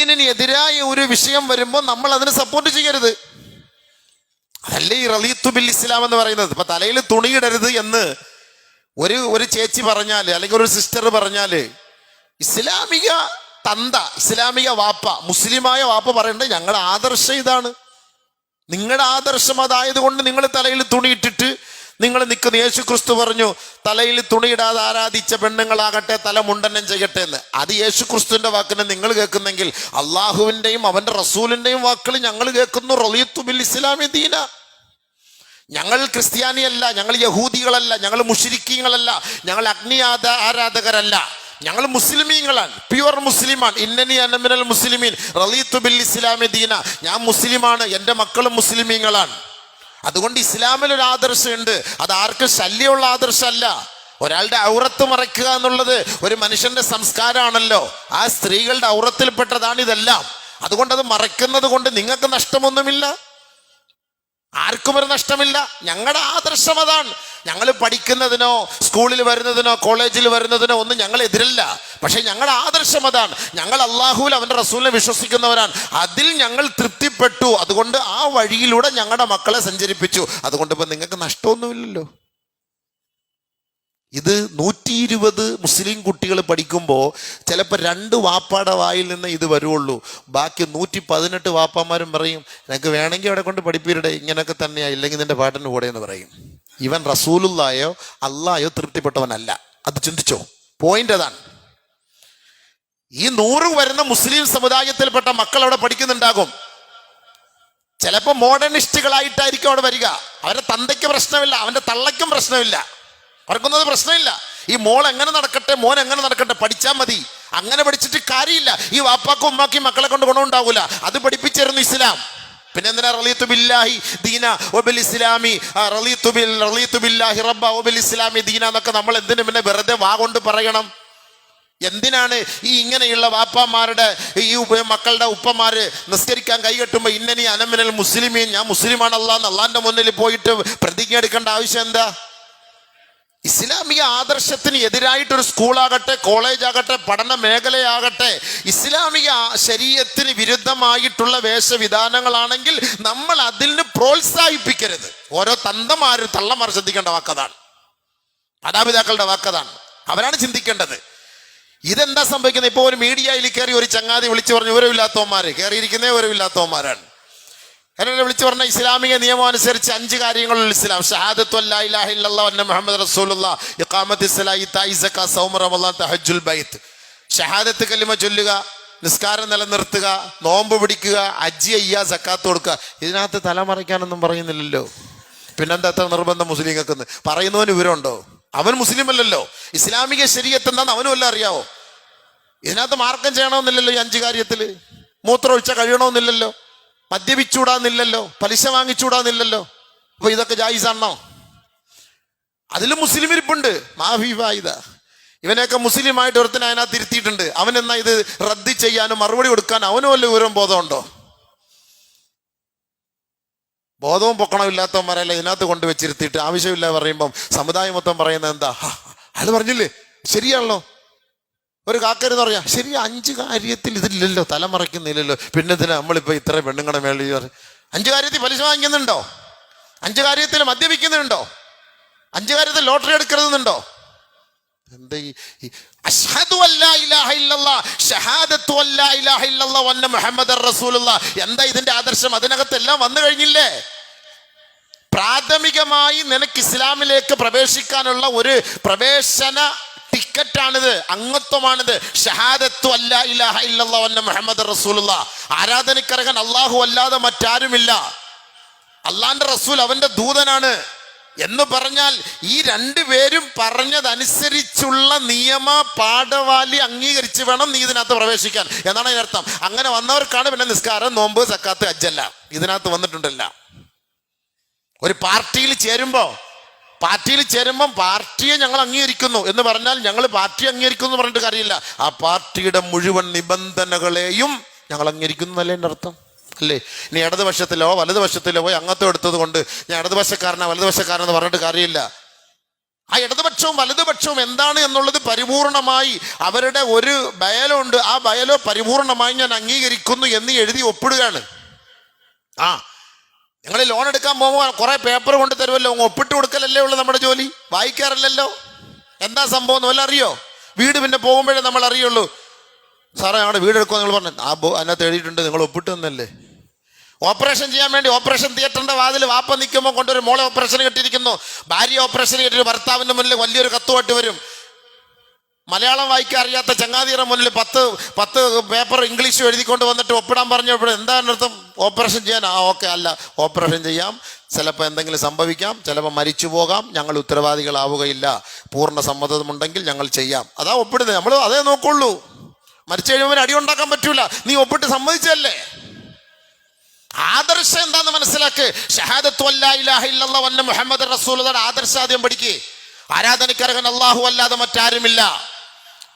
ദീനിന് എതിരായ ഒരു വിഷയം വരുമ്പോൾ നമ്മൾ അതിനെ സപ്പോർട്ട് ചെയ്യരുത്. അതല്ലേ ഈ റലീത്തു ബിൽ ഇസ്ലാം എന്ന് പറയുന്നത്? ഇപ്പൊ തലയിൽ തുണിയിടരുത് എന്ന് ഒരു ഒരു ചേച്ചി പറഞ്ഞാൽ അല്ലെങ്കിൽ ഒരു സിസ്റ്റർ പറഞ്ഞാൽ ഇസ്ലാമിക തന്ത ഇസ്ലാമിക വാപ്പ മുസ്ലിമായ വാപ്പ പറയേണ്ടത് ഞങ്ങളുടെ ആദർശം ഇതാണ്. നിങ്ങളുടെ ആദർശം അതായത് കൊണ്ട് നിങ്ങൾ തലയിൽ തുണിയിട്ടിട്ട് നിങ്ങൾ നിൽക്കുന്ന യേശു ക്രിസ്തു പറഞ്ഞു തലയിൽ തുണിയിടാതെ ആരാധിച്ച പെണ്ണുങ്ങളാകട്ടെ തല മുണ്ടനം ചെയ്യട്ടെ എന്ന്. അത് യേശു ക്രിസ്തുവിന്റെ വാക്കിനെ നിങ്ങൾ കേൾക്കുന്നെങ്കിൽ അള്ളാഹുവിന്റെയും അവന്റെ റസൂലിന്റെയും വാക്കുകൾ ഞങ്ങൾ കേൾക്കുന്നു. റളിയത്തു ബിൽ ഇസ്ലാമി ദീന. ഞങ്ങൾ ക്രിസ്ത്യാനിയല്ല ഞങ്ങൾ യഹൂദികളല്ല ഞങ്ങൾ മുഷിരിക്കീങ്ങളല്ല ഞങ്ങൾ അഗ്നിയാത ആരാധകരല്ല. ഞങ്ങൾ മുസ്ലിമീങ്ങളാണ് പ്യുവർ മുസ്ലിമാണ്. ഇന്നനി അനമിനൽ മുസ്ലിമീൻ റലീത്തു ബിൽ ഇസ്ലാമി ദീന. ഞാൻ മുസ്ലിമാണ് എന്റെ മക്കളും മുസ്ലിമീങ്ങളാണ്. അതുകൊണ്ട് ഇസ്ലാമിൽ ഒരു ആദർശമുണ്ട്. അത് ആർക്കും ശല്യമുള്ള ആദർശമല്ല. ഒരാളുടെ ഔറത്ത് മറയ്ക്കുക എന്നുള്ളത് ഒരു മനുഷ്യന്റെ സംസ്കാരമാണല്ലോ. ആ സ്ത്രീകളുടെ ഔറത്തിൽപ്പെട്ടതാണ് ഇതെല്ലാം. അതുകൊണ്ട് അത് മറയ്ക്കുന്നത് കൊണ്ട് നിങ്ങൾക്ക് നഷ്ടമൊന്നുമില്ല. ആർക്കും ഒരു നഷ്ടമില്ല. ഞങ്ങളുടെ ആദർശം അതാണ്. ഞങ്ങൾ പഠിക്കുന്നതിനോ സ്കൂളിൽ വരുന്നതിനോ കോളേജിൽ വരുന്നതിനോ ഒന്നും ഞങ്ങൾ എതിരല്ല. പക്ഷേ ഞങ്ങളുടെ ആദർശം അതാണ്. ഞങ്ങൾ അള്ളാഹുവിൽ അവന്റെ റസൂലിനെ വിശ്വസിക്കുന്നവരാണ്. അതിൽ ഞങ്ങൾ തൃപ്തിപ്പെട്ടു. അതുകൊണ്ട് ആ വഴിയിലൂടെ ഞങ്ങളുടെ മക്കളെ സഞ്ചരിപ്പിച്ചു. അതുകൊണ്ട് ഇപ്പം നിങ്ങൾക്ക് നഷ്ടമൊന്നുമില്ലല്ലോ. ഇത് നൂറ്റി ഇരുപത് മുസ്ലിം കുട്ടികൾ പഠിക്കുമ്പോൾ ചിലപ്പോൾ രണ്ട് വാപ്പാടെ വായിൽ നിന്ന് ഇത് വരുള്ളൂ. ബാക്കി നൂറ്റി പതിനെട്ട് വാപ്പാമാരും പറയും നിനക്ക് വേണമെങ്കിൽ അവിടെ കൊണ്ട് പഠിപ്പീരുടെ ഇങ്ങനെയൊക്കെ തന്നെയാണ് ഇല്ലെങ്കിൽ നിന്റെ പാട്ടിന് കൂടെ എന്ന് പറയും. ഇവൻ റസൂലുള്ളായോ അള്ളായോ തൃപ്തിപ്പെട്ടവനല്ല. അത് ചിന്തിച്ചോ? പോയിന്റ് അതാണ്. ഈ നൂറ് വരുന്ന മുസ്ലിം സമുദായത്തിൽപ്പെട്ട മക്കൾ അവിടെ പഠിക്കുന്നുണ്ടാകും. ചിലപ്പോൾ മോഡേണിസ്റ്റുകളായിട്ടായിരിക്കും അവിടെ വരിക. അവരുടെ തന്തയ്ക്ക് പ്രശ്നമില്ല അവന്റെ തള്ളയ്ക്കും പ്രശ്നമില്ല. അവർക്കൊന്നും അത് പ്രശ്നമില്ല. ഈ മോൾ എങ്ങനെ നടക്കട്ടെ മോൻ എങ്ങനെ നടക്കട്ടെ പഠിച്ചാൽ മതി. അങ്ങനെ പഠിച്ചിട്ട് കാര്യമില്ല. ഈ വാപ്പാക്കും ഉമ്മാക്കും മക്കളെ കൊണ്ട് ഗുണമുണ്ടാവൂല അത് പഠിപ്പിച്ചിരുന്നു ഇസ്ലാം. പിന്നെ എന്തിനാ റലീത്തു ബില്ലാഹി ദീന ഒബിൽ ഇസ്ലാമി? ആ, റളീത്തു ബിൽ റലീത്തു ബില്ലാഹി റബ്ബ ഒബിൽ ഇസ്ലാമി ദീന എന്നൊക്കെ നമ്മൾ എന്തിനു പിന്നെ വെറുതെ വാ കൊണ്ട് പറയണം? എന്തിനാണ് ഈ ഇങ്ങനെയുള്ള വാപ്പാമാരുടെ ഈ മക്കളുടെ ഉപ്പമാര് നിസ്കരിക്കാൻ കൈകെട്ടുമ്പോൾ ഇന്നനി അനമിനൽ മുസ്ലിമീൻ ഞാൻ മുസ്ലിമാണ് അള്ളാന്ന് അള്ളാന്റെ മുന്നിൽ പോയിട്ട് പ്രതിജ്ഞ എടുക്കേണ്ട ആവശ്യം എന്താ? ഇസ്ലാമിക ആദർശത്തിന് എതിരായിട്ടൊരു സ്കൂളാകട്ടെ കോളേജ് ആകട്ടെ പഠന മേഖലയാകട്ടെ ഇസ്ലാമിക ശരീരത്തിന് വിരുദ്ധമായിട്ടുള്ള വേഷവിധാനങ്ങളാണെങ്കിൽ നമ്മൾ അതിന് പ്രോത്സാഹിപ്പിക്കരുത്. ഓരോ തന്തമാരും തള്ളമാർ ശ്രദ്ധിക്കേണ്ട വാക്കതാണ്. മാതാപിതാക്കളുടെ വാക്കതാണ്. അവരാണ് ചിന്തിക്കേണ്ടത്. ഇതെന്താ സംഭവിക്കുന്നത്? ഇപ്പോൾ ഒരു മീഡിയയിൽ കയറി ഒരു ചങ്ങാതി വിളിച്ചു പറഞ്ഞു വിവരമില്ലാത്തവന്മാർ കയറിയിരിക്കുന്നേ വിവരമില്ലാത്തവന്മാരാണ് എന്നെ വിളിച്ചു പറഞ്ഞ ഇസ്ലാമിക നിയമം അനുസരിച്ച് അഞ്ച് കാര്യങ്ങളിൽ ഇസ്ലാം. വന്ന മുഹമ്മദ് തഹജ്ജുൽ ബൈത്ത്. ഷഹാദത്ത് കലിമ ചൊല്ലുക നിസ്കാരം നിലനിർത്തുക നോമ്പ് പിടിക്കുക അജ്ജി അയ്യ സക്കാത്ത് കൊടുക്കുക. ഇതിനകത്ത് തലമറയ്ക്കാനൊന്നും പറയുന്നില്ലല്ലോ. പിന്നെന്താ അത്ര നിർബന്ധം മുസ്ലിങ്ങൾക്ക് പറയുന്നവന് വിവരമുണ്ടോ? അവൻ മുസ്ലിം അല്ലല്ലോ ഇസ്ലാമിക ശരീരത്ത് എന്താണെന്ന് അവനും അല്ല അറിയാവോ? ഇതിനകത്ത് മാർക്കം ചെയ്യണമെന്നില്ലല്ലോ ഈ അഞ്ച് കാര്യത്തിൽ മൂത്രം ഒഴിച്ച കഴിയണമെന്നില്ലല്ലോ. മദ്യപിച്ചൂടാന്നില്ലല്ലോ പലിശ വാങ്ങിച്ചൂടാന്നില്ലല്ലോ. അപ്പൊ ഇതൊക്കെ ജായിസാണോ? അതിലും മുസ്ലിം ഇരിപ്പുണ്ട്. മാഫിഫായിത ഇവനെയൊക്കെ മുസ്ലിമായിട്ട് ഒരുത്തനെ അതിനകത്ത് ഇരുത്തിയിട്ടുണ്ട്. അവൻ എന്നാ ഇത് റദ്ദ് ചെയ്യാനും മറുപടി കൊടുക്കാൻ അവനും വല്ല വിവരം ബോധമുണ്ടോ? ബോധവും പൊക്കണമില്ലാത്തവന്മാരല്ല ഇതിനകത്ത് കൊണ്ട് വെച്ചിരുത്തിയിട്ട് ആവശ്യമില്ല പറയുമ്പം സമുദായം മൊത്തം പറയുന്നത് എന്താ? അയാൾ പറഞ്ഞില്ലേ? ശരിയാണല്ലോ. ഒരു കാക്കരുന്ന് പറയാ ശരി അഞ്ച് കാര്യത്തിൽ ഇതില്ലല്ലോ തലമറയ്ക്കുന്നില്ലല്ലോ പിന്നെ ഇതിന് നമ്മളിപ്പോൾ ഇത്ര പെണ്ണുങ്ങളുടെ മേളിൽ പറയും. അഞ്ച് കാര്യത്തിൽ പലിശ വാങ്ങിക്കുന്നുണ്ടോ? അഞ്ച് കാര്യത്തിൽ മദ്യപിക്കുന്നുണ്ടോ? അഞ്ച് കാര്യത്തിൽ ലോട്ടറി എടുക്കരുതെന്നുണ്ടോ? എന്താ ഈ. എന്താ ഇതിന്റെ ആദർശം? അതിനകത്തെല്ലാം വന്നു കഴിഞ്ഞില്ലേ? പ്രാഥമികമായി നിനക്ക് ഇസ്ലാമിലേക്ക് പ്രവേശിക്കാനുള്ള ഒരു പ്രവേശന ടിക്കറ്റാണിത് അംഗത്വമാണിത്. ഷഹാദത്തു മുഹമ്മദ് റസൂലുള്ള ആരാധനക്കരകൻ അള്ളാഹു അല്ലാതെ മറ്റാരുമില്ല. അള്ളാന്റെ റസൂൽ അവന്റെ ദൂതനാണ്. എന്ന് പറഞ്ഞാൽ ഈ രണ്ടുപേരും പറഞ്ഞതനുസരിച്ചുള്ള നിയമ പാഠവാലി അംഗീകരിച്ച് വേണം നീ ഇതിനകത്ത് പ്രവേശിക്കാൻ. എന്നാണ് അതിനർത്ഥം. അങ്ങനെ വന്നവർക്കാണ് പിന്നെ നിസ്കാരം നോമ്പ് സക്കാത്ത് അജ്ജല്ല. ഇതിനകത്ത് വന്നിട്ടുണ്ടല്ല. ഒരു പാർട്ടിയിൽ ചേരുമ്പോ പാർട്ടിയിൽ ചേരുമ്പം പാർട്ടിയെ ഞങ്ങൾ അംഗീകരിക്കുന്നു എന്ന് പറഞ്ഞാൽ ഞങ്ങൾ പാർട്ടി അംഗീകരിക്കുന്നു എന്ന് പറഞ്ഞിട്ട് കാര്യമില്ല. ആ പാർട്ടിയുടെ മുഴുവൻ നിബന്ധനകളെയും ഞങ്ങൾ അംഗീകരിക്കുന്നു എന്നല്ലേ എന്റെ അർത്ഥം? അല്ലേ? ഇനി ഇടതുപക്ഷത്തിലോ വലതുപക്ഷത്തിലോ പോയി അംഗത്വം എടുത്തത് കൊണ്ട് ഞാൻ ഇടതുപക്ഷക്കാരനാ വലതുപക്ഷക്കാരനെന്ന് പറഞ്ഞിട്ട് കാര്യമില്ല. ആ ഇടതുപക്ഷവും വലതുപക്ഷവും എന്താണ് എന്നുള്ളത് പരിപൂർണമായി അവരുടെ ഒരു ബയലോ ഉണ്ട് ആ ബയലോ പരിപൂർണമായി ഞാൻ അംഗീകരിക്കുന്നു എന്ന് എഴുതി ഒപ്പിടുകയാണ്. ആ നിങ്ങൾ ലോൺ എടുക്കാൻ പോകുമ്പോൾ കുറെ പേപ്പർ കൊണ്ട് തരുമല്ലോ. ഒപ്പിട്ട് കൊടുക്കലല്ലേ ഉള്ളൂ നമ്മുടെ ജോലി. വായിക്കാറില്ലല്ലോ. എന്താ സംഭവം എന്ന് വല്ല അറിയോ? വീട് പിന്നെ പോകുമ്പോഴേ നമ്മൾ അറിയുള്ളൂ. സാറേ ഞങ്ങളുടെ വീട് എടുക്കുമോ നിങ്ങൾ പറഞ്ഞു ആ അതിനകത്ത് എഴുതിയിട്ടുണ്ട്. നിങ്ങൾ ഒപ്പിട്ട് തന്നല്ലേ. ഓപ്പറേഷൻ ചെയ്യാൻ വേണ്ടി ഓപ്പറേഷൻ തിയേറ്ററിന്റെ വാതിൽ വാപ്പ നിൽക്കുമ്പോൾ കൊണ്ടൊരു മോളെ ഓപ്പറേഷൻ കെട്ടിയിരിക്കുന്നു. ഭാര്യ ഓപ്പറേഷൻ കെട്ടി ഭർത്താവിന്റെ മുന്നിൽ വലിയൊരു കത്തുമായിട്ട് വരും. മലയാളം വായിക്കാൻ അറിയാത്ത ചങ്ങാതിയുടെ മുന്നിൽ പത്ത് പത്ത് പേപ്പർ ഇംഗ്ലീഷ് എഴുതിക്കൊണ്ട് വന്നിട്ട് ഒപ്പിടാൻ പറഞ്ഞപ്പോൾ എന്താണ് അർത്ഥം ഓപ്പറേഷൻ ചെയ്യാൻ? ആ ഓക്കെ അല്ല ഓപ്പറേഷൻ ചെയ്യാം. ചിലപ്പോൾ എന്തെങ്കിലും സംഭവിക്കാം ചിലപ്പോൾ മരിച്ചു പോകാം ഞങ്ങൾ ഉത്തരവാദികളാവുകയില്ല. പൂർണ സമ്മതമുണ്ടെങ്കിൽ ഞങ്ങൾ ചെയ്യാം. അതാ ഒപ്പിടുന്നത്. നമ്മൾ അതേ നോക്കുള്ളൂ. മരിച്ചു കഴിയുമ്പോൾ അടി ഉണ്ടാക്കാൻ പറ്റൂല. നീ ഒപ്പിട്ട് സമ്മതിച്ചല്ലേ ആദർശം എന്താന്ന് മനസ്സിലാക്ക്. ഷഹാദത്ത് മുഹമ്മദ് റസൂലുള്ളാഹിയുടെ ആദർശം ആദ്യം പഠിക്ക് ആരാധനക്കർഹൻ അല്ലാഹു അല്ലാതെ മറ്റാരുമില്ല.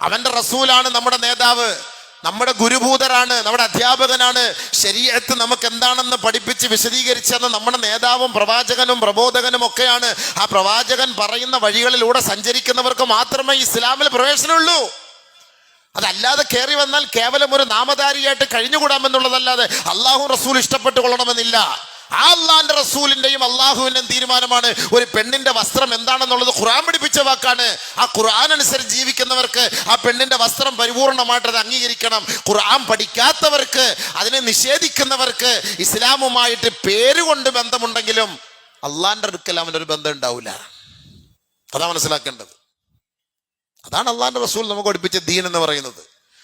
അവന്റെ റസൂലാണ് നമ്മുടെ നേതാവ് നമ്മുടെ ഗുരുഭൂതരാണ് നമ്മുടെ അധ്യാപകനാണ്. ശരീരത്ത് നമുക്ക് എന്താണെന്ന് പഠിപ്പിച്ച് വിശദീകരിച്ചെന്ന് നമ്മുടെ നേതാവും പ്രവാചകനും പ്രബോധകനും ഒക്കെയാണ്. ആ പ്രവാചകൻ പറയുന്ന വഴികളിലൂടെ സഞ്ചരിക്കുന്നവർക്ക് മാത്രമേ ഇസ്ലാമിൽ പ്രവേശനമുള്ളൂ. അതല്ലാതെ കയറി വന്നാൽ കേവലം ഒരു നാമധാരിയായിട്ട് കഴിഞ്ഞുകൂടാമെന്നുള്ളതല്ലാതെ അള്ളാഹു റസൂൽ ഇഷ്ടപ്പെട്ടു കൊള്ളണമെന്നില്ല ആ അള്ളാന്റെ റസൂലിന്റെയും അള്ളാഹുവിന്റെയും തീരുമാനമാണ് ഒരു പെണ്ണിന്റെ വസ്ത്രം എന്താണെന്നുള്ളത് ഖുറാൻ പഠിപ്പിച്ച വാക്കാണ്. ആ ഖുർആൻ അനുസരിച്ച് ജീവിക്കുന്നവർക്ക് ആ പെണ്ണിന്റെ വസ്ത്രം പരിപൂർണമായിട്ട് അത് അംഗീകരിക്കണം. ഖുർആൻ പഠിക്കാത്തവർക്ക് അതിനെ നിഷേധിക്കുന്നവർക്ക് ഇസ്ലാമുമായിട്ട് പേരുകൊണ്ട് ബന്ധമുണ്ടെങ്കിലും അള്ളാന്റെ അടുക്കൽ അവനൊരു ബന്ധം ഉണ്ടാവില്ല അതാ മനസ്സിലാക്കേണ്ടത്. അതാണ് അള്ളാന്റെ റസൂൽ നമുക്ക് പഠിപ്പിച്ച ദീൻ എന്ന് പറയുന്നത്.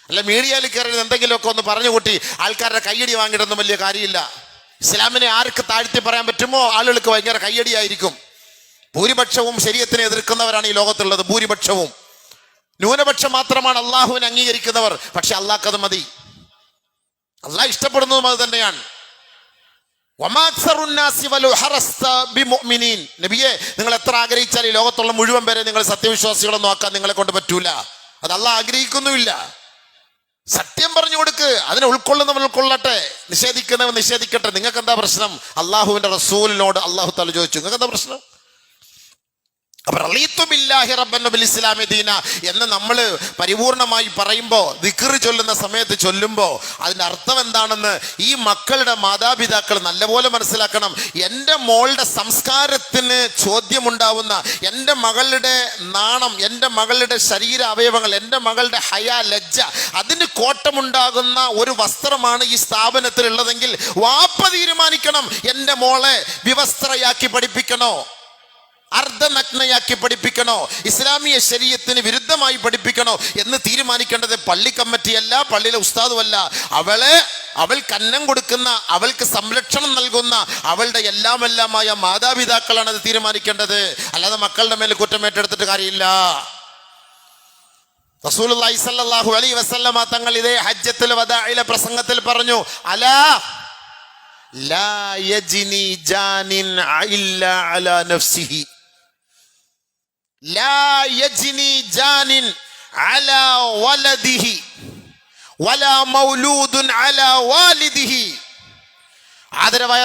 അല്ല മീഡിയയിൽ കയറി എന്തെങ്കിലുമൊക്കെ ഒന്ന് പറഞ്ഞു കൂട്ടി ആൾക്കാരുടെ കയ്യടി വാങ്ങിയിട്ടൊന്നും വലിയ കാര്യമില്ല. ഇസ്ലാമിനെ ആർക്ക് താഴ്ത്തി പറയാൻ പറ്റുമോ? ആളുകൾക്ക് ഭയങ്കര കയ്യടിയായിരിക്കും. ഭൂരിപക്ഷവും ശരീരത്തിനെ എതിർക്കുന്നവരാണ് ഈ ലോകത്തുള്ളത്. ഭൂരിപക്ഷവും. ന്യൂനപക്ഷം മാത്രമാണ് അള്ളാഹുവിനെ അംഗീകരിക്കുന്നവർ. പക്ഷെ അള്ളാഹ്ക്കത് മതി. അള്ളാഹ് ഇഷ്ടപ്പെടുന്നതും അത് തന്നെയാണ്. നബിയെ നിങ്ങൾ എത്ര ആഗ്രഹിച്ചാൽ ഈ ലോകത്തുള്ള മുഴുവൻ പേരെ നിങ്ങൾ സത്യവിശ്വാസികളൊന്നും ആക്കാൻ നിങ്ങളെ കൊണ്ട് പറ്റൂല. അത് അള്ളാഹ് ആഗ്രഹിക്കുന്നുമില്ല. സത്യം പറഞ്ഞു കൊടുക്ക്. അതിനെ ഉൾക്കൊള്ളുന്നവൻ ഉൾക്കൊള്ളട്ടെ. നിഷേധിക്കുന്നവൻ നിഷേധിക്കട്ടെ. നിങ്ങൾക്ക് എന്താ പ്രശ്നം? അള്ളാഹുവിന്റെ റസൂലിനോട് അള്ളാഹു തല ചോദിച്ചു. നിങ്ങൾക്ക് എന്താ പ്രശ്നം അപ്പൊ റളീത്തു ബില്ലാഹി റബ്ബൻ ബിൽ ഇസ്ലാമി ദീന എന്ന് നമ്മൾ പരിപൂർണമായി പറയുമ്പോൾ ദിക്കറി ചൊല്ലുന്ന സമയത്ത് ചൊല്ലുമ്പോൾ അതിന്റെ അർത്ഥം എന്താണെന്ന് ഈ മക്കളുടെ മാതാപിതാക്കൾ നല്ലപോലെ മനസ്സിലാക്കണം. എന്റെ മോളുടെ സംസ്കാരത്തിന് ചോദ്യമുണ്ടാവുന്ന എന്റെ മകളുടെ നാണം എന്റെ മകളുടെ ശരീര അവയവങ്ങൾ എന്റെ മകളുടെ ഹയ ലജ്ജ അതിന് കോട്ടമുണ്ടാകുന്ന ഒരു വസ്ത്രമാണ് ഈ സ്ഥാപനത്തിലുള്ളതെങ്കിൽ വാപ്പ തീരുമാനിക്കണം എന്റെ മോളെ വിവസ്ത്രയാക്കി പഠിപ്പിക്കണോ? അർദ്ധനഗ്നയാക്കി പഠിപ്പിക്കണോ? ഇസ്ലാമിയ ശരീരത്തിന് വിരുദ്ധമായി പഠിപ്പിക്കണോ? എന്ന് തീരുമാനിക്കേണ്ടത് പള്ളി കമ്മിറ്റിയല്ല പള്ളിയിലെ ഉസ്താദുമല്ല അവളെ അവൾ കന്നം കൊടുക്കുന്ന അവൾക്ക് സംരക്ഷണം നൽകുന്ന അവളുടെ എല്ലാം എല്ലാമായ മാതാപിതാക്കളാണ് അത് തീരുമാനിക്കേണ്ടത്. അല്ലാതെ മക്കളുടെ മേൽ കുറ്റമേറ്റെടുത്തിട്ട് കാര്യമില്ല. റസൂലുള്ളാഹി സ്വല്ലല്ലാഹു അലൈഹി വസല്ലമ തങ്ങൾ ഇതേ ഹജ്ജത്തുൽ വദാഇല പ്രസംഗത്തിൽ പറഞ്ഞു അലാ ലാ യജിനി ജാനിൻ ഇല്ലാ അലാ നഫ്സിഹി.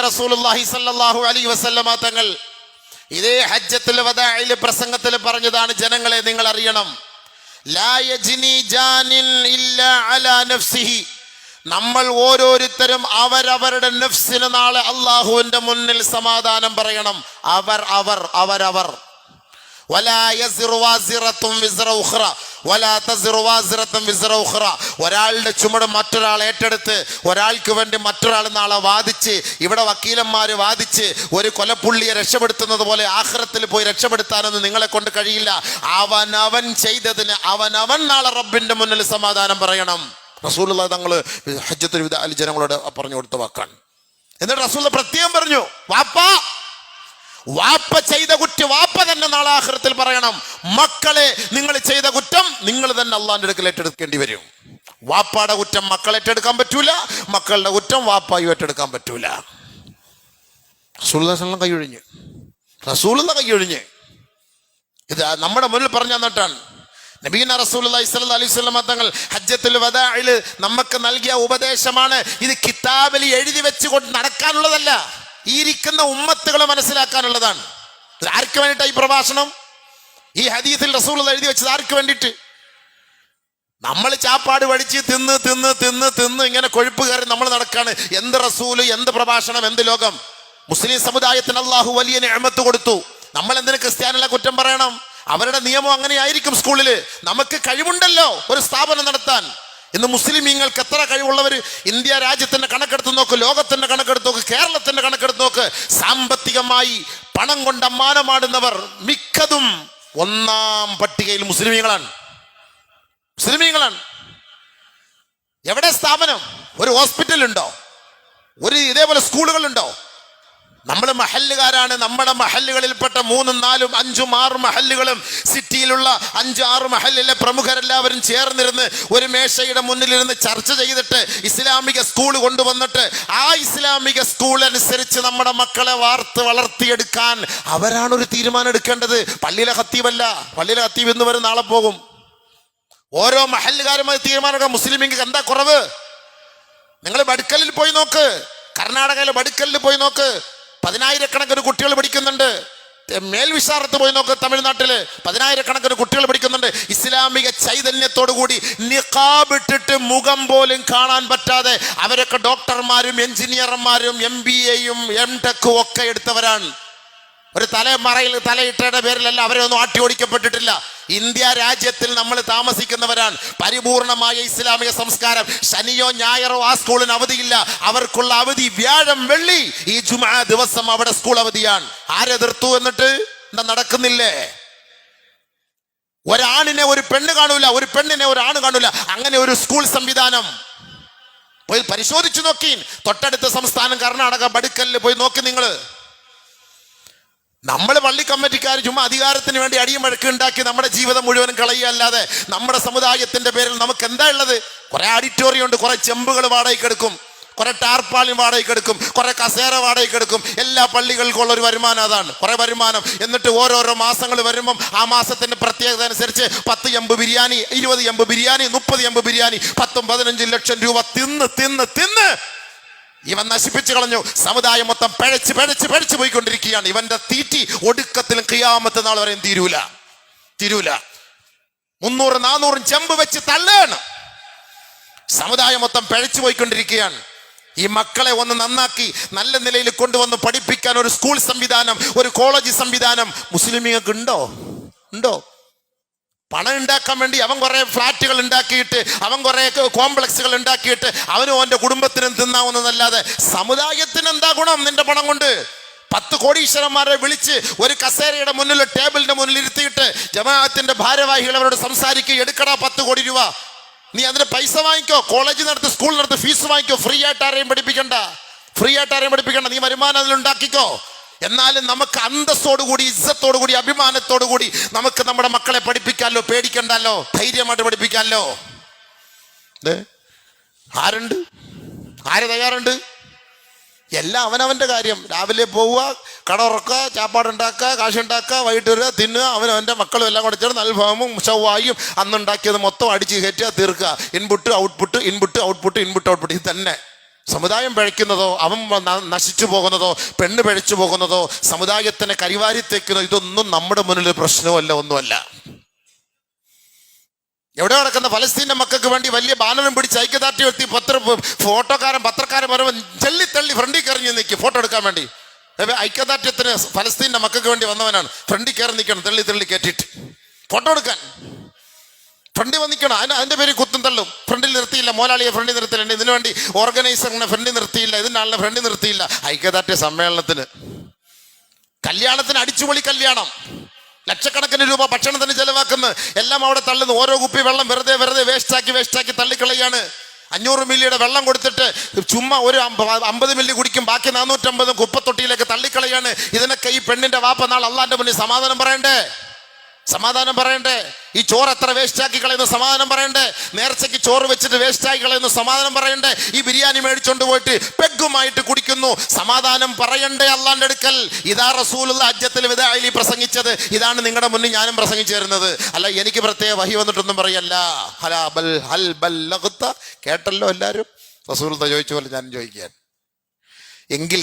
റസൂലുള്ളാഹി സല്ലല്ലാഹു അലൈഹി വസല്ലമ തങ്ങൾ ഇതേ ഹജ്ജത്തുൽ പ്രസംഗത്തിൽ പറഞ്ഞതാണ് ജനങ്ങളെ നിങ്ങൾ അറിയണം. ലാ യജ്നി ഇല്ലാ അലാ നഫ്സിഹി. നമ്മൾ ഓരോരുത്തരും അവരവരുടെ നഫ്സിന് നാളെ അള്ളാഹുവിന്റെ മുന്നിൽ സമാധാനം പറയണം. അവർ അവർ അവരവർ. ഒരാളുടെ ചുമട് മറ്റൊരാൾ ഏറ്റെടുത്ത് ഒരാൾക്ക് വേണ്ടി മറ്റൊരാൾ നാളെ വാദിച്ച് ഇവിടെ വക്കീലന്മാര് വാദിച്ച് ഒരു കൊലപ്പുള്ളിയെ രക്ഷപ്പെടുത്തുന്നത് പോലെ ആഹ്റത്തിൽ പോയി രക്ഷപ്പെടുത്താനൊന്നും നിങ്ങളെ കൊണ്ട് കഴിയില്ല. അവൻ ചെയ്തതിന് അവൻ നാളെ റബ്ബിന്റെ മുന്നിൽ സമാധാനം പറയണം. റസൂലുള്ള തങ്ങൾ ഹജ്ജത്തുൽ വിദ അലി ജനങ്ങളോട് പറഞ്ഞു കൊടുത്ത വാക്കാണ്. എന്നിട്ട് റസൂൽ പ്രത്യേകം പറഞ്ഞു വാപ്പാ വാപ്പ ചെയ്ത കുറ്റം വാപ്പ തന്നെ നാളാഹൃത്തിൽ പറയണം. മക്കളെ നിങ്ങൾ ചെയ്ത കുറ്റം നിങ്ങൾ തന്നെ അള്ളാന്റെ അടുക്കൽ ഏറ്റെടുക്കേണ്ടി വരും. വാപ്പാടെ കുറ്റം മക്കൾ ഏറ്റെടുക്കാൻ പറ്റൂല മക്കളുടെ കുറ്റം വാപ്പായും ഏറ്റെടുക്കാൻ പറ്റൂല. റസൂൽ കൈയൊഴിഞ്ഞ് റസൂലെന്ന കൈയൊഴിഞ്ഞ് ഇത് നമ്മുടെ മുന്നിൽ പറഞ്ഞു തന്നിട്ടാണ് നബീന അലൈഹി വസല്ലം തങ്ങൾ ഹജ്ജത്തുൽ വദാഇൽ നമുക്ക് നൽകിയ ഉപദേശമാണ് ഇത് കിതാബിൽ എഴുതി വെച്ചുകൊണ്ട് നടക്കാനുള്ളതല്ല. ഈ ഇരിക്കുന്ന ഉമ്മത്തുകളെ മനസ്സിലാക്കാനുള്ളതാണ്. ആർക്ക് വേണ്ടിയിട്ടാണ് ഈ പ്രഭാഷണം? ഈ ഹദീസിൽ റസൂൾ എഴുതി വെച്ചത് ആർക്ക് വേണ്ടിയിട്ട്? നമ്മൾ ചാപ്പാട് പഠിച്ച് തിന്ന് തിന്ന് തിന്ന് തിന്ന് ഇങ്ങനെ കൊഴുപ്പ് കയറി നമ്മൾ നടക്കാണ്. എന്ത് റസൂൽ എന്ത് പ്രഭാഷണം എന്ത് ലോകം? മുസ്ലിം സമുദായത്തിന് അള്ളാഹു വലിയ നിഅമത്ത് കൊടുത്തു. നമ്മൾ എന്തിനു ക്രിസ്ത്യാനികളെ കുറ്റം പറയണം? അവരുടെ നിയമം അങ്ങനെയായിരിക്കും സ്കൂളിൽ നമുക്ക് കഴിവുണ്ടല്ലോ ഒരു സ്ഥാപനം നടത്താൻ. ഇന്ന് മുസ്ലിമീങ്ങൾക്ക് എത്ര കഴിവുള്ളവർ ഇന്ത്യ രാജ്യത്തിന്റെ കണക്കെടുത്ത് നോക്ക് ലോകത്തിന്റെ കണക്കെടുത്ത് നോക്ക് കേരളത്തിന്റെ കണക്കെടുത്ത് നോക്ക്. സാമ്പത്തികമായി പണം കൊണ്ട് അമ്മാനമാടുന്നവർ മിക്കതും ഒന്നാം പട്ടികയിൽ മുസ്ലിമീങ്ങളാണ്. മുസ്ലിമീങ്ങളാണ്. എവിടെ സ്ഥാപനം? ഒരു ഹോസ്പിറ്റൽ ഉണ്ടോ ഒരു ഇതേപോലെ സ്കൂളുകളുണ്ടോ? നമ്മൾ മഹല്ലുകാരാണ്. നമ്മുടെ മഹല്ലുകളിൽപ്പെട്ട മൂന്നും നാലും അഞ്ചും ആറും മഹല്ലുകളും സിറ്റിയിലുള്ള അഞ്ച് ആറ് മഹല്ലിലെ പ്രമുഖരെല്ലാവരും ചേർന്നിരുന്ന് ഒരു മേശയുടെ മുന്നിലിരുന്ന് ചർച്ച ചെയ്തിട്ട് ഇസ്ലാമിക സ്കൂൾ കൊണ്ടുവന്നിട്ട് ആ ഇസ്ലാമിക സ്കൂൾ അനുസരിച്ച് നമ്മുടെ മക്കളെ വാർത്ത് വളർത്തിയെടുക്കാൻ അവരാണ് ഒരു തീരുമാനം എടുക്കേണ്ടത്. പള്ളിയിലെ ഹത്തീവല്ല പള്ളിയിലെ ഹത്തീബ് എന്ന് വരും നാളെ പോകും. ഓരോ മഹല്ലുകാരുമായി തീരുമാനമെടുക്കാം മുസ്ലിമിങ്ങൾക്ക് എന്താ കുറവ്? നിങ്ങൾ ബടുക്കലിൽ പോയി നോക്ക്. കർണാടകയിലെ ബടുക്കലിൽ പോയി നോക്ക്. പതിനായിരക്കണക്കിന് കുട്ടികൾ പഠിക്കുന്നുണ്ട്. മേൽവിശാറത്ത് പോയി നോക്ക് തമിഴ്നാട്ടിൽ. പതിനായിരക്കണക്കിന് കുട്ടികൾ പഠിക്കുന്നുണ്ട്. ഇസ്ലാമിക ചൈതന്യത്തോടു കൂടി നിഖാബ് ഇട്ടിട്ട് മുഖം പോലും കാണാൻ പറ്റാതെ അവരൊക്കെ ഡോക്ടർമാരും എഞ്ചിനീയർമാരും എം ബി എയും എം ടെക്കും ഒക്കെ എടുത്തവരാണ്. ഒരു തലമറയിൽ തലയിട്ടയുടെ പേരിലല്ല അവരെ ഒന്നും ആട്ടി ഓടിക്കപ്പെട്ടിട്ടില്ല. ഇന്ത്യ രാജ്യത്തിൽ നമ്മൾ താമസിക്കുന്നവരാണ്. പരിപൂർണമായ ഇസ്ലാമിക സംസ്കാരം. ശനിയോ ഞായറോ ആ സ്കൂളിന് അവധിയില്ല. അവർക്കുള്ള അവധി വ്യാഴം വെള്ളി. ഈ ജുമാ ദിവസം അവിടെ സ്കൂൾ അവധിയാണ്. ആരെതിർത്തു എന്നിട്ട്? എന്താ നടക്കുന്നില്ലേ? ഒരാണിനെ ഒരു പെണ്ണ് കാണൂല. ഒരു പെണ്ണിനെ ഒരാണ് കാണൂല. അങ്ങനെ ഒരു സ്കൂൾ സംവിധാനം. പോയി പരിശോധിച്ചു നോക്കി. തൊട്ടടുത്ത സംസ്ഥാനം കർണാടക ബടുക്കലിൽ പോയി നോക്കി നിങ്ങൾ. നമ്മൾ പള്ളി കമ്മിറ്റിക്കാർ ചുമ്മാ അധികാരത്തിന് വേണ്ടി അടിയും വഴക്ക് ഉണ്ടാക്കി നമ്മുടെ ജീവിതം മുഴുവനും കളയുകയല്ലാതെ നമ്മുടെ സമുദായത്തിന്റെ പേരിൽ നമുക്ക് എന്താ ഉള്ളത്? കുറെ ഓഡിറ്റോറിയം ഉണ്ട് കുറെ ചെമ്പുകൾ വാടകയ്ക്ക് എടുക്കും. കുറെ ടാർപ്പാളിൻ വാടകയ്ക്ക് എടുക്കും. കുറെ കസേര വാടകയ്ക്ക് എടുക്കും. എല്ലാ പള്ളികൾക്കും ഉള്ള ഒരു വരുമാനം അതാണ്. കുറെ വരുമാനം. എന്നിട്ട് ഓരോരോ മാസങ്ങൾ വരുമ്പം ആ മാസത്തിന്റെ പ്രത്യേകത അനുസരിച്ച് പത്ത് എമ്പ് ബിരിയാണി ഇരുപത് എമ്പ് ബിരിയാണി മുപ്പത് എമ്പ് ബിരിയാണി പത്തും പതിനഞ്ചും ലക്ഷം രൂപ തിന്ന് തിന്ന് തിന്ന് ഇവൻ നശിപ്പിച്ചു കളഞ്ഞു. സമുദായം മൊത്തം പഴച്ച് പഴച്ച് പഴച്ചു പോയിക്കൊണ്ടിരിക്കുകയാണ്. ഇവന്റെ തീറ്റി ഒടുക്കത്തിലും കിയാമത്തെ നാൾ വരെയും തീരൂല. തീരൂല. മുന്നൂറ് നാനൂറും ചെമ്പ് വെച്ച് തള്ളാണ് സമുദായം മൊത്തം പഴച്ചു പോയിക്കൊണ്ടിരിക്കുകയാണ്. ഈ മക്കളെ ഒന്ന് നന്നാക്കി നല്ല നിലയിൽ കൊണ്ടുവന്ന് പഠിപ്പിക്കാൻ ഒരു സ്കൂൾ സംവിധാനം ഒരു കോളേജ് സംവിധാനം മുസ്ലിമീങ്ങൾക്ക് ഉണ്ടോ? ഉണ്ടോ? പണം ഉണ്ടാക്കാൻ വേണ്ടി അവൻ കുറേ ഫ്ലാറ്റുകൾ ഉണ്ടാക്കിയിട്ട് അവൻ കുറേ കോംപ്ലക്സുകൾ ഉണ്ടാക്കിയിട്ട് അവനും അവന്റെ കുടുംബത്തിനും തിന്നാവുന്നതല്ലാതെ സമുദായത്തിന് എന്താ ഗുണം നിന്റെ പണം കൊണ്ട്? പത്ത് കോടീശ്വരന്മാരെ വിളിച്ച് ഒരു കസേരയുടെ മുന്നിൽ ടേബിളിന്റെ മുന്നിൽ ഇരുത്തിയിട്ട് ജമാഅത്തിന്റെ ഭാരവാഹികൾ അവരോട് സംസാരിക്കുക എടുക്കടാ പത്ത് കോടി രൂപ. നീ അതിന് പൈസ വാങ്ങിക്കോ കോളേജ് നടത്ത് സ്കൂൾ നടത്ത് ഫീസ് വാങ്ങിക്കോ ഫ്രീ ആയിട്ട് ആരെയും പഠിപ്പിക്കണ്ട. ഫ്രീ ആയിട്ട് ആരെയും പഠിപ്പിക്കണ്ട നീ വരുമാനം അതിൽ ഉണ്ടാക്കിക്കോ. എന്നാലും നമുക്ക് അന്തസ്സോടുകൂടി ഇസ്സത്തോടുകൂടി അഭിമാനത്തോടുകൂടി നമുക്ക് നമ്മുടെ മക്കളെ പഠിപ്പിക്കാമല്ലോ പേടിക്കണ്ടല്ലോ ധൈര്യമായിട്ട് പഠിപ്പിക്കാമല്ലോ ആരുണ്ട്? ആര് തയ്യാറുണ്ട്? എല്ലാം അവനവന്റെ കാര്യം. രാവിലെ പോവുക കട ഉറക്കുക ചാപ്പാടുണ്ടാക്കുക കാശുണ്ടാക്കുക വൈകിട്ട് വരിക തിന്നുക അവനവന്റെ മക്കളും എല്ലാം കൂടെ ചേർന്ന് അൽഫാമും ഷവായും അന്നുണ്ടാക്കിയത് മൊത്തം അടിച്ച് കയറ്റുക തീർക്കുക. Input output input output input output ഇത് തന്നെ. സമുദായം പിഴയ്ക്കുന്നതോ അവൻ നശിച്ചു പോകുന്നതോ പെണ്ണ് പിഴച്ചു പോകുന്നതോ സമുദായത്തിനെ കരിവാരി തെക്കുന്നതോ ഇതൊന്നും നമ്മുടെ മുന്നിൽ പ്രശ്നമല്ല ഒന്നുമല്ല. എവിടെ നടക്കുന്ന ഫലസ്തീന്റെ മക്കൾക്ക് വേണ്ടി വലിയ ബാനറും പിടിച്ച് ഐക്യദാർഢ്യം എത്തി പത്ര ഫോട്ടോക്കാരൻ പത്രക്കാരൻ വരുമ്പോൾ തള്ളി ഫ്രണ്ടിൽ കയറി നിൽക്കും ഫോട്ടോ എടുക്കാൻ വേണ്ടി. ഐക്യദാർഢ്യത്തിന് ഫലസ്തീന്റെ മക്കൾക്ക് വേണ്ടി വന്നവനാണ്. ഫ്രണ്ടിൽ കയറി നിൽക്കണം തള്ളി തള്ളി കയറ്റിയിട്ട് ഫോട്ടോ എടുക്കാൻ. ഫ്രണ്ടിൽ വന്നിക്കണം അതിന് അതിന്റെ പേര് കുത്തും തള്ളും. ഫ്രണ്ടിൽ നിർത്തിയില്ല. മോലാളിയെ ഫ്രണ്ടിൽ നിർത്തിയില്ല. ഇതിനു വേണ്ടി ഓർഗനൈസറിനെ ഫ്രണ്ടിൽ നിർത്തിയില്ല. ഇതിനാളിനെ ഫ്രണ്ടിൽ നിർത്തിയില്ല. ഐക്യദാർഢ്യ സമ്മേളനത്തിന്. കല്യാണത്തിന് അടിച്ചുപൊളി കല്യാണം. ലക്ഷക്കണക്കിന് രൂപ ഭക്ഷണത്തിന് ചെലവാക്കുന്നു. എല്ലാം അവിടെ തള്ളുന്നു. ഓരോ കുപ്പി വെള്ളം വെറുതെ വെറുതെ വേസ്റ്റാക്കി വേസ്റ്റാക്കി തള്ളിക്കളയാണ്. അഞ്ഞൂറ് മില്ലിയുടെ വെള്ളം കൊടുത്തിട്ട് ചുമ്മാ ഒരു അമ്പ- അമ്പത് മില്ലി കുടിക്കും. ബാക്കി നാനൂറ്റമ്പതും കുപ്പത്തൊട്ടിയിലേക്ക് തള്ളിക്കളയാണ്. ഇതിനൊക്കെ ഈ പെണ്ണിന്റെ വാപ്പ നാൾ അള്ളാന്റെ മുന്നിൽ സമാധാനം പറയണ്ടേ? സമാധാനം പറയണ്ടേ? ഈ ചോറ് എത്ര വേസ്റ്റ് ആക്കി കളയുന്നു സമാധാനം പറയണ്ടേ? നേർച്ചയ്ക്ക് ചോറ് വെച്ചിട്ട് വേസ്റ്റ് ആക്കി കളയുന്നു സമാധാനം പറയണ്ടേ? ഈ ബിരിയാണി മേടിച്ചോണ്ട് പോയിട്ട് പെഗുമായിട്ട് കുടിക്കുന്നു. സമാധാനം പറയണ്ടേ അള്ളാന്റെ അടുക്കൽ? ഇതാ റസൂലുള്ള അജ്ജത്തിൽ വിദായി പ്രസംഗിച്ചത്. ഇതാണ് നിങ്ങളുടെ മുന്നിൽ ഞാനും പ്രസംഗിച്ചു തരുന്നത് അല്ല എനിക്ക് പ്രത്യേക വഹി വന്നിട്ടൊന്നും പറയല്ല. ഹലാ ബൽ ഹൽ ബല്ലഗത്ത കേട്ടല്ലോ എല്ലാവരും റസൂൽ ചോദിച്ച പോലെ ഞാൻ ചോദിക്കാൻ എങ്കിൽ